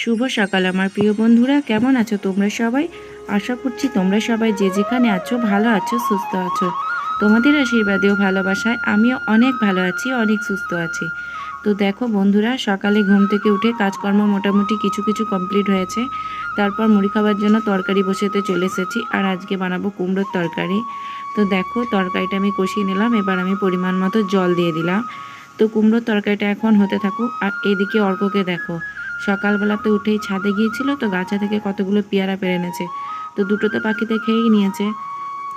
শুভ সকাল আমার প্রিয় বন্ধুরা, কেমন আছো তোমরা সবাই? আশা করছি তোমরা সবাই যে যেখানে আছো, ভালো আছো, সুস্থ আছো। তোমাদের আশীর্বাদেও ভালোবাসায় আমিও অনেক ভালো আছি, অনেক সুস্থ আছি। তো দেখো বন্ধুরা, সকালে ঘুম থেকে উঠে কাজকর্ম মোটামুটি কিছু কিছু কমপ্লিট হয়েছে। তারপর মুড়ি খাবার জন্য তরকারি বসেতে চলে এসেছি, আর আজকে বানাবো কুমড়োর তরকারি। তো দেখো তরকারিটা আমি কষিয়ে নিলাম, এবার আমি পরিমাণ মতো জল দিয়ে দিলাম। তো কুমড়োর তরকারিটা এখন হতে থাকুক, আর এদিকে অর্ককে দেখো। সকালবেলাতে উঠেই ছাদে গিয়েছিল, তো গাছা থেকে কতগুলো পেয়ারা পেরে এনেছে। তো দুটো তো পাখিতে খেয়েই নিয়েছে।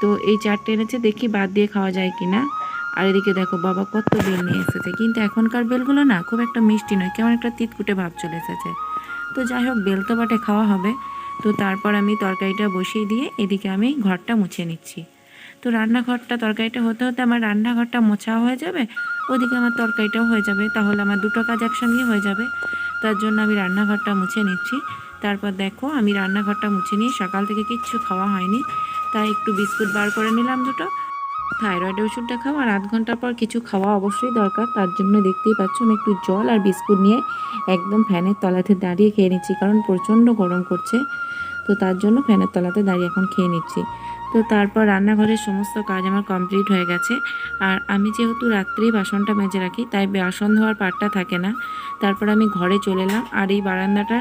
তো এই চারটে এনেছে, দেখি বাদ দিয়ে খাওয়া যায় কি না আর এদিকে দেখো, বাবা কত বেল নিয়ে এসেছে। কিন্তু এখনকার বেলগুলো না খুব একটা মিষ্টি নয়, কেমন একটা তিতকুটে ভাব চলে এসেছে। তো যাই হোক, বেল তো বাটে, খাওয়া হবে। তো তারপর আমি তরকারিটা বসিয়ে দিয়ে এদিকে আমি ঘরটা মুছে নিচ্ছি। তো রান্নাঘরটা, তরকারিটা হতে হতে আমার রান্নাঘরটা মোছাও হয়ে যাবে, ওদিকে আমার তরকারিটাও হয়ে যাবে। তাহলে আমার দুটো কাজ একসঙ্গেই হয়ে যাবে। তার জন্য আমি রান্নাঘরটা মুছে নিচ্ছি। তারপর দেখো, আমি রান্নাঘরটা মুছে নিয়ে সকাল থেকে কিচ্ছু খাওয়া হয়নি। তাই একটু বিস্কুট বার করে নিলাম দুটো। থাইরয়েড ওষুধটা খাওয়া আর আধ ঘণ্টার পর কিছু খাওয়া অবশ্যই দরকার। তার জন্য দেখতেই পাচ্ছ, আমি একটু জল আর বিস্কুট নিয়ে একদম ফ্যানের তলাতে দাঁড়িয়ে খেয়ে নিচ্ছি, কারণ প্রচণ্ড গরম করছে। তো তার জন্য ফ্যানের তলাতে দাঁড়িয়ে এখন খেয়ে নিচ্ছি। তো তারপর রান্নাঘরের সমস্ত কাজ আমার কমপ্লিট হয়ে গেছে। আর আমি যেহেতু রাত্রেই বাসনটা মেজে রাখি, তাই বাসন ধোয়ার পাটটা থাকে না। তারপর আমি ঘরে চলে এলাম। আর এই বারান্দাটা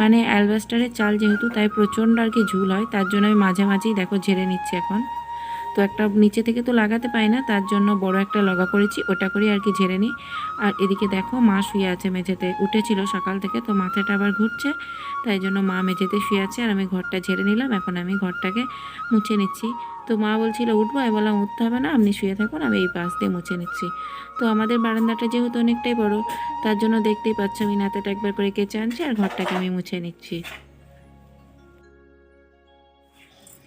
মানে অ্যালবাস্টারের চাল যেহেতু, তাই প্রচণ্ড আর কি ঝুল হয়। তার জন্য আমি মাঝে মাঝেই দেখো ঝেড়ে নিচ্ছি এখন। তো একটা নিচে থেকে তো লাগাতে পাই না, তার জন্য বড় একটা লগা করেছি, ওটা করে আর কি ঝেড়ে নিই। আর এদিকে দেখো মা শুয়ে আছে মেঝেতে, উঠেছিল সকাল থেকে, তো মাথাটা আবার ঘুরছে, তাই জন্য মা মেঝেতে শুয়ে আছে আর আমি ঘরটা ঝেড়ে নিলাম, এখন আমি ঘরটাকে মুছে নিচ্ছি। তো মা বলছিল, উঠবো? আমি বললাম, উঠতে হবে না, আপনি শুয়ে থাকুন, আমি এই পাশ দিয়ে মুছে নিচ্ছি। তো আমাদের বারান্দাটা যেহেতু অনেকটাই বড়, তার জন্য দেখতেই পাচ্ছ আমি নাতাটা একবার করে কেচে আনছি আর ঘরটাকে আমি মুছে নিচ্ছি।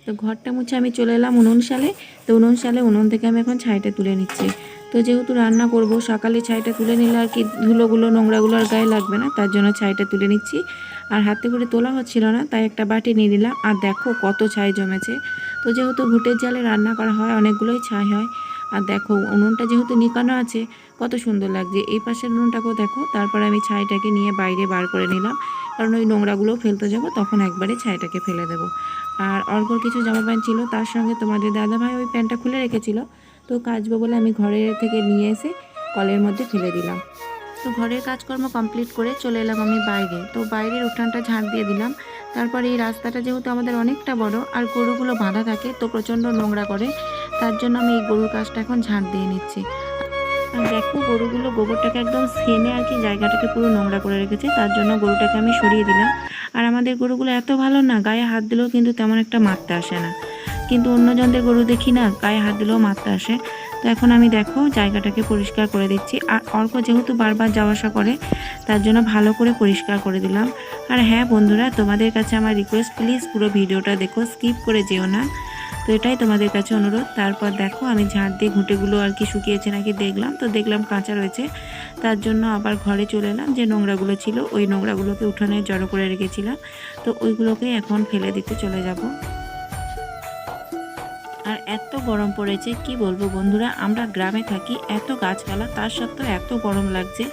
তো ঘরটা মুছে আমি চলে এলাম উনুন সালে তো উনুন সালে উনুন থেকে আমি এখন ছাইটা তুলে নিচ্ছি। তো যেহেতু রান্না করব, সকালে ছাইটা তুলে নিলে আর কি ধুলোগুলো, নোংরাগুলো আর গায়ে লাগবে না, তার জন্য ছাইটা তুলে নিচ্ছি। আর হাতে করে তোলা হচ্ছিল না, তাই একটা বাটি নিয়ে নিলাম। আর দেখো কত ছাই জমেছে। তো যেহেতু ঘুটের জালে রান্না করা হয়, অনেকগুলোই ছাই হয়। আর দেখো উনুনটা যেহেতু নিকানো আছে, কত সুন্দর লাগছে। এই পাশের উনুনটাকেও দেখো, তারপর আমি ছাইটাকে নিয়ে বাইরে বার করে নিলাম। কারণ ওই নোংরাগুলোও ফেলতে যাব, তখন একবারে ছাইটাকে ফেলে দেবো। আর অর্ঘর কিছু জামা প্যান্ট ছিল, তার সঙ্গে তোমাদের দাদাভাই ওই প্যান্টটা খুলে রেখেছিল। তো কাচবো বলে আমি ঘরের থেকে নিয়ে এসে কলের মধ্যে ফেলে দিলাম। তো ঘরের কাজকর্ম কমপ্লিট করে চলে এলাম আমি বাইরে। তো বাইরের উঠানটা ঝাঁট দিয়ে দিলাম। তারপর এই রাস্তাটা যেহেতু আমাদের অনেকটা বড় আর গরুগুলো বাঁধা থাকে, তো প্রচণ্ড নোংরা করে, তার জন্য আমি এই গরুর কাজটা এখন ঝাঁট দিয়ে নিচ্ছি। আর দেখো, গরুগুলো গোবরটাকে একদম সেমে আর কি জায়গাটাকে পুরো নোংরা করে রেখেছে, তার জন্য গরুটাকে আমি সরিয়ে দিলাম। আর আমাদের গরুগুলো এত ভালো না, গায়ে হাত দিলেও কিন্তু তেমন একটা মারতে আসে না। কিন্তু অন্যজনদের গরু দেখি না, গায়ে হাত দিলেও মারতে আসে। তো এখন আমি দেখো, জায়গাটাকে পরিষ্কার করে দিচ্ছি। আর অর্ক যেহেতু বারবার যাওয়া আসা করে, তার জন্য ভালো করে পরিষ্কার করে দিলাম। আর হ্যাঁ বন্ধুরা, তোমাদের কাছে আমার রিকোয়েস্ট প্লিজ পুরো ভিডিওটা দেখো স্কিপ করে যেও না। তো এটাই তোমাদের কাছে অনুরোধ। তারপর দেখো, আমি ঝাঁট দিয়ে ঘুঁটেগুলো আর কি শুকিয়েছে নাকি দেখলাম। তো দেখলাম কাঁচা রয়েছে। তার জন্য আবার ঘরে চলে এলাম যে নোংরাগুলো ছিল, ওই নোংরাগুলোকে উঠোনে জড়ো করে রেখেছিলাম। তো ওইগুলোকে এখন ফেলে দিতে চলে যাব। আর এত গরম পড়েছে, কি বলব বন্ধুরা? আমরা গ্রামে থাকি, এত গাছপালা, তার সত্ত্বেও এত গরম লাগছে।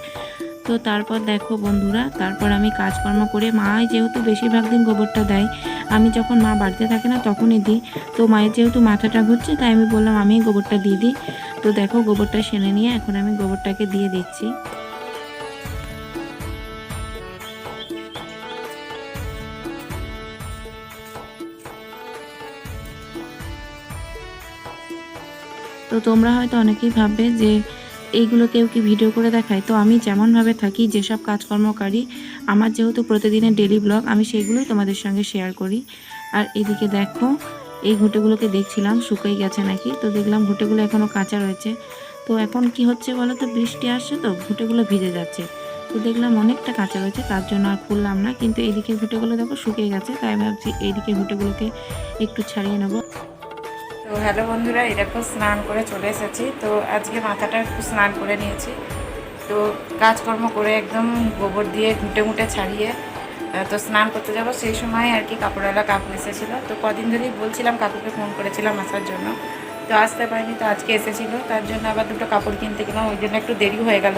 তো তারপর দেখো বন্ধুরা, তারপর আমি কাজকর্ম করে মাই যেহেতু বেশিরভাগ দিন গোবরটা দেয়, আমি যখন মা বাড়িতে থাকে না তখনই দিই। তো মায়ের যেহেতু মাথাটা ঘুরছে, তাই আমি বললাম আমি গোবরটা দিয়ে দিই। তো দেখো গোবরটা সেনে নিয়ে এখন আমি গোবরটাকে দিয়ে দিচ্ছি। তো তোমরা হয়তো অনেকেই ভাববে যে এইগুলো কেউ কি ভিডিও করে দেখায়? তো আমি যেমনভাবে থাকি, যেসব কাজকর্ম করি আমার যেহেতু প্রতিদিনের ডেলি ব্লগ আমি সেইগুলোই তোমাদের সঙ্গে শেয়ার করি। আর এদিকে দেখো, এই ঘুঁটেগুলোকে দেখছিলাম শুকিয়ে গেছে নাকি? তো দেখলাম ঘুঁটেগুলো এখনও কাঁচা রয়েছে। তো এখন কি হচ্ছে বলো তো বৃষ্টি আসছে তো, ঘুঁটেগুলো ভিজে যাচ্ছে। তো দেখলাম অনেকটা কাঁচা রয়েছে, তার জন্য আর খুললাম না। কিন্তু এদিকে ঘুঁটেগুলো দেখো শুকিয়ে গেছে, তাই ভাবছি এইদিকে ঘুঁটেগুলোকে একটু ছাড়িয়ে নেব। তো হ্যালো বন্ধুরা এরকম স্নান করে চলে এসেছি। তো আজকে মাথাটা একটু স্নান করে নিয়েছি। তো কাজকর্ম করে একদম গোবর দিয়ে ঘুঁটে ঘুঁটে ছাড়িয়ে তো স্নান করতে যাব। সেই সময় আর কি কাপড়ওয়ালা কাকু এসেছিল। তো কদিন ধরেই বলছিলাম কাকুকে ফোন করেছিলাম আসার জন্য। তো আসতে পারিনি, তো আজকে এসেছিল। তার জন্য আবার দুটো কাপড় কিনতে গেলাম। ওই জন্য একটু দেরি হয়ে গেল।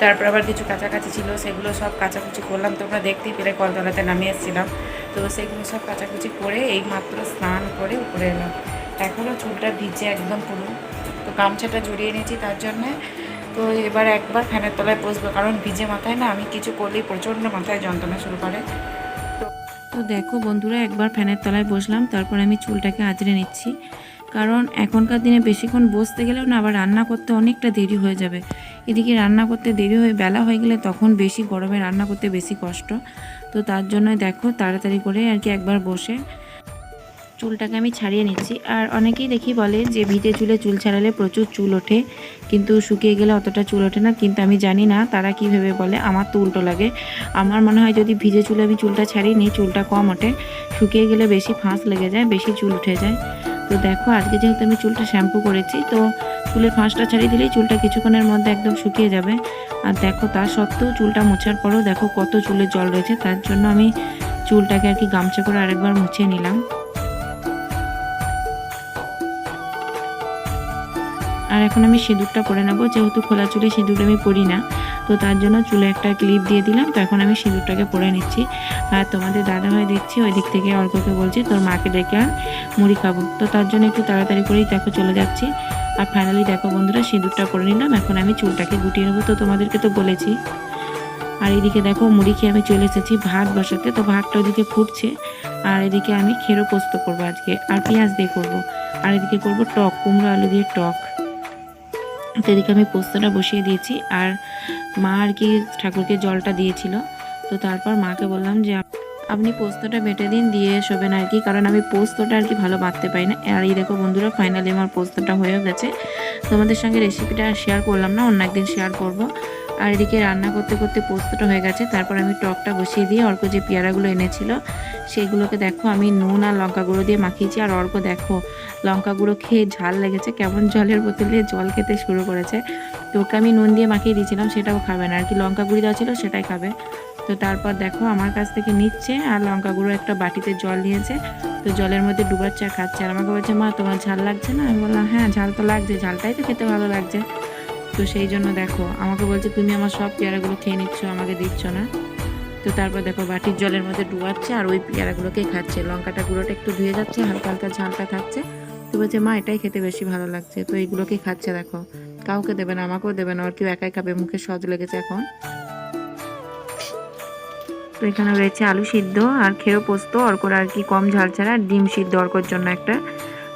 তারপর আবার কিছু কাছাকাছি ছিল, সেগুলো সব কাচাকুচি করলাম। তোমরা দেখতেই পেলে, কলতলাতে নামিয়ে এসেছিলাম। তো সেগুলো সব কাচাকুচি করে এই মাত্র স্নান করে উপরে এলাম। এখনও চুলটা ভিজে একদম পুরো। তো গামছাটা জড়িয়ে নিয়েছি তার জন্যে। তো এবার একবার ফ্যানের তলায় বসবো, কারণ ভিজে মাথায় না আমি কিছু করলেই প্রচণ্ড মাথায় যন্ত্রণা শুরু করে। তো দেখো বন্ধুরা, একবার ফ্যানের তলায় বসলাম, তারপর আমি চুলটাকে আঁচড়ে নিচ্ছি। কারণ এখনকার দিনে বেশিক্ষণ বসতে গেলেও না, আবার রান্না করতে অনেকটা দেরি হয়ে যাবে। এদিকে রান্না করতে দেরি হয়ে বেলা হয়ে গেলে তখন বেশি গরমে রান্না করতে বেশি কষ্ট। তো তার জন্য দেখো তাড়াতাড়ি করে আর কি একবার বসে চুলটাকে আমি ছাড়িয়ে নিচ্ছি। আর অনেকেই দেখি বলে যে, ভিজে চুলে চুল ছাড়ালে প্রচুর চুল ওঠে। কিন্তু শুকিয়ে গেলে অতটা চুল ওঠে না। কিন্তু আমি জানি না তারা কী ভেবে বলে। আমার তো উল্টো লাগে। আমার মনে হয় যদি ভিজে চুলে আমি চুলটা ছাড়িয়ে নিই, চুলটা কম ওঠে। শুকিয়ে গেলে বেশি ফাঁস লেগে যায়, বেশি চুল উঠে যায়। তো দেখো, আজকে যেহেতু আমি চুলটা শ্যাম্পু করেছি, তো চুলের ফাঁসটা ছাড়িয়ে দিলেই চুলটা কিছুক্ষণের মধ্যে একদম শুকিয়ে যাবে। আর দেখো, তা সত্ত্বেও চুলটা মোছার পরেও দেখো কত চুলের জল রয়েছে। তার জন্য আমি চুলটাকে আর কি গামছা করে আরেকবার মুছে নিলাম। আর এখন আমি সিঁদুরটা পরে নেব। যেহেতু খোলা চুলে সিঁদুর আমি পরি না, তো তার জন্য চুলে একটা ক্লিপ দিয়ে দিলাম। তো এখন আমি সিঁদুরটাকে পরে নিচ্ছি। আর তোমাদের দাদাভাই দেখছি, ওই দিক থেকে অর্ককে বলছি, তোর মাকে ডেকে আর মুড়ি খাব। তো তার জন্য একটু তাড়াতাড়ি করেই দেখো চলে যাচ্ছি। আর ফাইনালি দেখো বন্ধুরা, সিঁদুরটা পরে নিলাম। এখন আমি চুলটাকে গুটিয়ে নেব। তো তোমাদেরকে তো বলেছি। আর এদিকে দেখো মুড়ি খেয়ে আমি চলে এসেছি ভাত বসাতে। তো ভাতটা ওদিকে ফুটছে। আর এদিকে আমি খেরো পোস্ত করব আজকে। আর পেঁয়াজ দিয়ে করব। আর এদিকে করব টক, কুমড়ো আলু দিয়ে টক। তো এদিকে আমি পোস্তটা বসিয়ে দিয়েছি আর মা আর কি ঠাকুরকে জলটা দিয়েছিল। তো তারপর মাকে বললাম যে আপ- আপনি পোস্তটা বেটে দিন, দিয়ে শোবেন আর কি। কারণ আমি পোস্তটা আর কি ভালো বাঁধতে পারি না। আর এই দেখো বন্ধুরা ফাইনালি আমার পোস্তটা হয়ে গেছে। তোমাদের সঙ্গে রেসিপিটা শেয়ার করলাম না? অন্য একদিন শেয়ার করব। আর এদিকে রান্না করতে করতে পোস্তটা হয়ে গেছে। তারপর আমি টকটা বসিয়ে দিয়ে অর্ক যে পেয়ারাগুলো এনেছিল, সেগুলোকে দেখো আমি নুন আর লঙ্কা গুঁড়ো দিয়ে মাখিয়েছি। আর অর্ক দেখো লঙ্কা গুঁড়ো খেয়ে ঝাল লেগেছে, কেমন জলের বোতলে জল খেতে শুরু করেছে। তো ওকে আমি নুন দিয়ে মাখিয়ে দিয়েছিলাম, সেটাও খাবে না। আর কি লঙ্কা গুঁড়ি দেওয়া ছিল, সেটাই খাবে। তো তারপর দেখো আমার কাছ থেকে নিচ্ছে, আর লঙ্কা গুঁড়ো একটা বাটিতে জল নিয়েছে। তো জলের মধ্যে ডুবাচ্ছে আর খাচ্ছে। আর আমাকে বলছে, মা, তোমার ঝাল লাগছে না? আমি বললাম হ্যাঁ ঝাল তো লাগছে, ঝালটাই তো খেতে ভালো লাগছে। তো সেই জন্য দেখো, আমাকে বলছে, তুমি আমার সব পেয়ারাগুলো খেয়ে নিচ্ছ, আমাকে দিচ্ছ না। তো তারপর দেখো, বাটির জলের মধ্যে ডুবাচ্ছে আর ওই পেয়ারাগুলোকে খাচ্ছে। লঙ্কাটা গুঁড়োটা একটু ধুয়ে যাচ্ছে, হালকা হালকা ঝালটা খাচ্ছে তো বলছে, মা, এটাই খেতে বেশি ভালো লাগছে। তো এইগুলোকে খাচ্ছে দেখো। কাউকে দেবে না, আমাকেও দেবে না আর কেউ একাই খাবে, মুখে সজ লেগেছে এখন। তো এখানে রয়েছে আলু সিদ্ধ আর খেয়েও পোস্ত অর্কর আর কি কম ঝাল ছাড়া ডিম সিদ্ধ অর্কর জন্য একটা।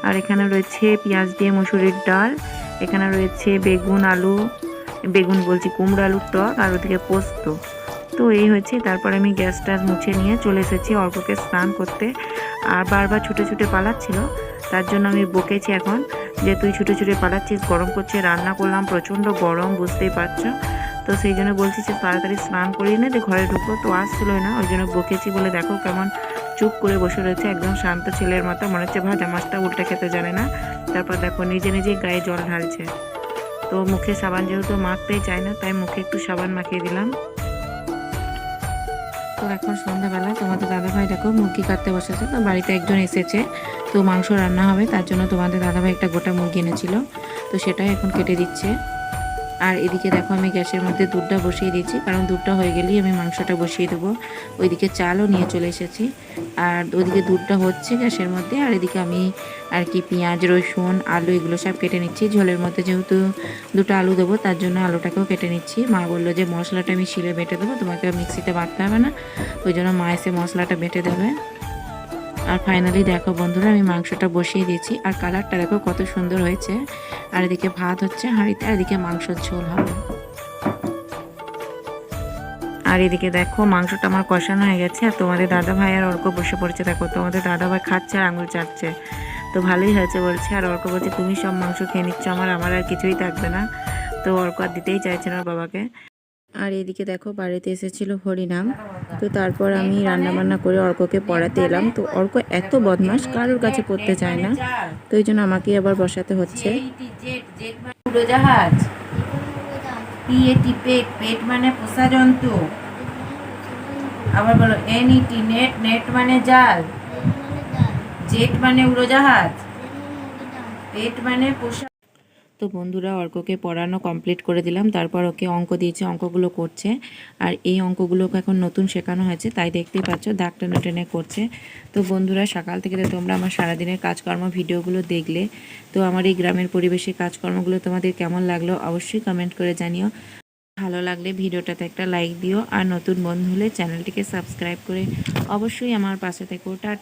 আর এখানে রয়েছে পেঁয়াজ দিয়ে মুসুরির ডাল। এখানে রয়েছে বেগুন, আলু, বেগুন বলছি, কুমড়ো, আলুর টক আর ওদিকে পোস্ত। তো এই হয়েছে, তারপর আমি গ্যাসটা মুছে নিয়ে চলে এসেছি অর্ককে স্নান করতে। আর বারবার ছুটে ছুটে পালাচ্ছিল, তার জন্য আমি বকেছি এখন যে, তুই ছুটে ছুটে পালাচ্ছিস, গরম করছে, রান্না করলাম, প্রচণ্ড গরম, বুঝতেই পারছ? তো সেই জন্য বলছি যে, তাড়াতাড়ি স্নান করিয়ে নে, যে, ঘরে ঢুকো তো আসছিলোই না, ওই জন্য বকেছি বলে, দেখো কেমন চুপ করে বসে রয়েছে একদম শান্ত ছেলের মতো, মনে হচ্ছে ভাজা মাছটা উল্টে খেতে জানে না। তারপর দেখো নিজে নিজেই গায়ে জল ঢালছে। তো মুখে সাবান যেহেতু মাখতেই চায় না, তাই মুখে একটু সাবান মাখিয়ে দিলাম। তো এখন সন্ধ্যাবেলা, তোমাদের দাদাভাই দেখো মুরগি কাটতে বসেছে, তো বাড়িতে একজন এসেছে, তো মাংস রান্না হবে, তার জন্য তোমাদের দাদাভাই একটা গোটা মুরগি এনেছিল, তো সেটাই এখন কেটে দিচ্ছে। আর এদিকে দেখো আমি গ্যাসের মধ্যে দুধটা বসিয়ে দিয়েছি, কারণ দুধটা হয়ে গেলেই আমি মাংসটা বসিয়ে দেবো। ওইদিকে চালও নিয়ে চলে এসেছি। আর ওইদিকে দুধটা হচ্ছে গ্যাসের মধ্যে, আর এদিকে আমি আর কি পেঁয়াজ, রসুন, আলু এগুলো সব কেটে নিচ্ছি। ঝোলের মধ্যে যেহেতু দুটো আলু দেবো, তার জন্য আলুটাকেও কেটে নিচ্ছি। মা বলল যে মশলাটা আমি শিলে বেটে দেবো তোমাকে মিক্সিতে বাটতে হবে না। ওই জন্য মা এসে মশলাটা বেটে দেবে। আর ফাইনালি দেখো বন্ধুরা, আমি মাংসটা বসিয়ে দিয়েছি। আর কালারটা দেখো কত সুন্দর হয়েছে। আর এদিকে ভাত হচ্ছে হাঁড়িতে, আর এদিকে মাংসর ঝোল হবে। আর এদিকে দেখো, মাংসটা আমার কষানো হয়ে গেছে। আর তোমাদের দাদা ভাই আর অর্ক বসে পড়েছে। দেখো, তোমাদের দাদা ভাই খাচ্ছে আর আঙুল চাটছে। তো ভালোই হয়েছে বলছে। আর অর্ক বলছে, তুমি সব মাংস খেয়ে নিচ্ছ, আমার আমার আর কিছুই থাকবে না। তো অর্ক আর দিতেই চাইছে না বাবাকে। আর এদিকে দেখো, বাড়িতে এসেছিল হরিনাম। তো তারপর আমি রান্না বান্না করে অর্ককে পড়াতে এলাম। তো অর্ক এত বদমাস কারোর কাছে পড়তে চায় না। তো এই জন্য আমাকেই আবার বসাতে হচ্ছে। উড়োজাহাজ পি এটি পেট পেট মানে পোষা জন্তু। আবার বলো এন ইটি নেট নেট মানে জাল। জেট মানে উড়োজাহাজ। পেট মানে পোষা তো বন্ধুরা অর্ককে পড়ানো কমপ্লিট করে দিলাম। তারপর ওকে অঙ্ক দিয়েছে, অঙ্কগুলো করছে। আর এই অঙ্কগুলোকে এখন নতুন শেখানো হয়েছে, তাই দেখতেই পাচ্ছ দাগ টেনে টেনে করছে। তো বন্ধুরা, সকাল থেকে তোমরা আমার সারাদিনের কাজকর্ম ভিডিওগুলো দেখলে। তো আমার এই গ্রামের পরিবেশে কাজকর্মগুলো তোমাদের কেমন লাগল অবশ্যই কমেন্ট করে জানিও। ভালো লাগলে ভিডিওটাতে একটা লাইক দিও। আর নতুন বন্ধু হলে চ্যানেলটিকে সাবস্ক্রাইব করে অবশ্যই আমার পাশে থেকো। টাটা।